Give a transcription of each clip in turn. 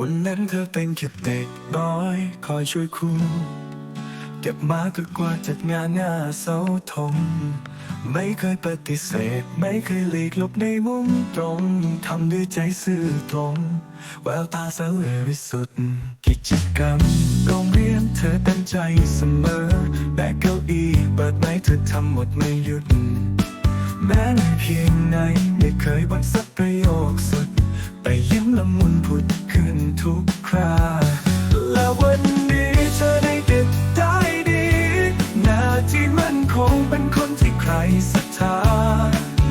วันนั้นเธอเป็นแค่เด็กน้อย คอยช่วยครูเก็บมาก็กว่าจัดงานหน้าเสาธงไม่เคยปฏิเสธ ไม่เคยหลีกลบในมุมตรง ทำด้วยใจซื่อตรง แววตาเสวยวิสุทธิ์กิจกรรมโรงเรียนเธอตั้งใจเสมอแบกเก้าอี้เปิดไม้เธอทำหมดไม่หยุด แม้ในเพียงไหนไม่เคยบ่นสักประโยคสุด ไปยิ้มละมุนผุดขึ้นทุกคราและวันนี้เธอได้เด็ดได้ดีหน้าที่มันคงเป็นคนที่ใครศรัทธา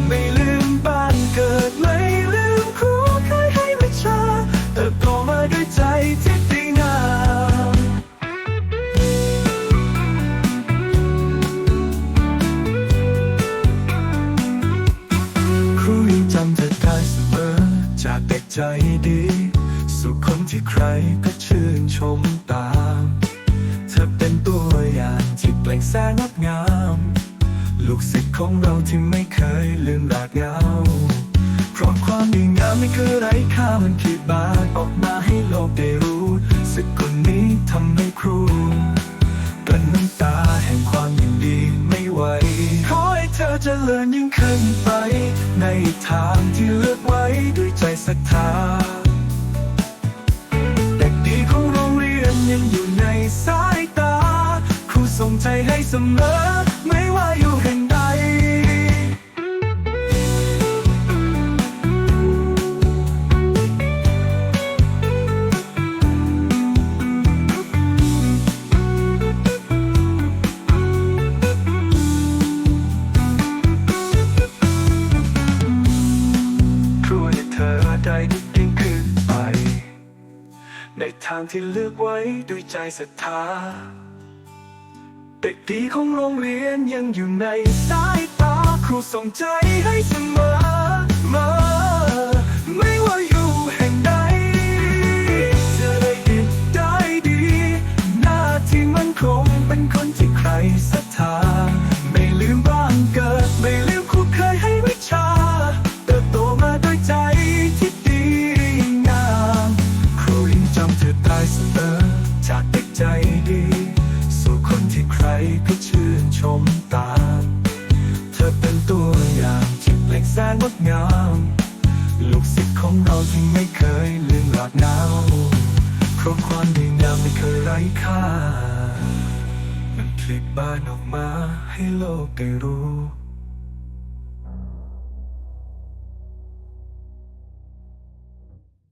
ไม่ลืมบ้านเกิดไม่ลืมครูเคยให้วิชาเติบโตมาด้วยใจที่ดีงามครูยังจำเธอ จากเด็กใจดี สู่คนที่ใครก็ชื่นชมตาม เธอเป็นตัวอย่างที่เปล่งแสงงดงาม ลูกศิษย์ของเราที่ไม่เคยลืมรากเงาเพราะความดีงามไม่เคยไร้ค่ามันขีดบานออกมาให้โลกได้รู้ศิษย์คนนี้ทำให้ครูกลั้น จริญยิ่งขึ้นไป ในทางที่เลือกไว้ด้วยใจศรัทธาเด็กดีของโรงเรียนยังอยู่ในสายตา ครูส่งใจให้เสมอ ไม่ว่าอยู่แห่ง ยิ่งขึ้นไป ในทางที่เลือกไว้ด้วยใจศรัทธาเด็กดีของโรงเรียนยังอยู่ในสายตาครูส่งใจให้เสมอำเธอได้เสมอ จากเด็กใจดี สู่คนที่ใครก็ชื่นชมตามเธอเป็นตัวอย่างที่เปล่งแสงงดงาม ลูกศิษย์ของเราที่ไม่เคยลืมหลาดหนาวเพราะความดีงามไม่เคยไร้ค่า มันพลิกบ้านออกมาให้โลกได้รู้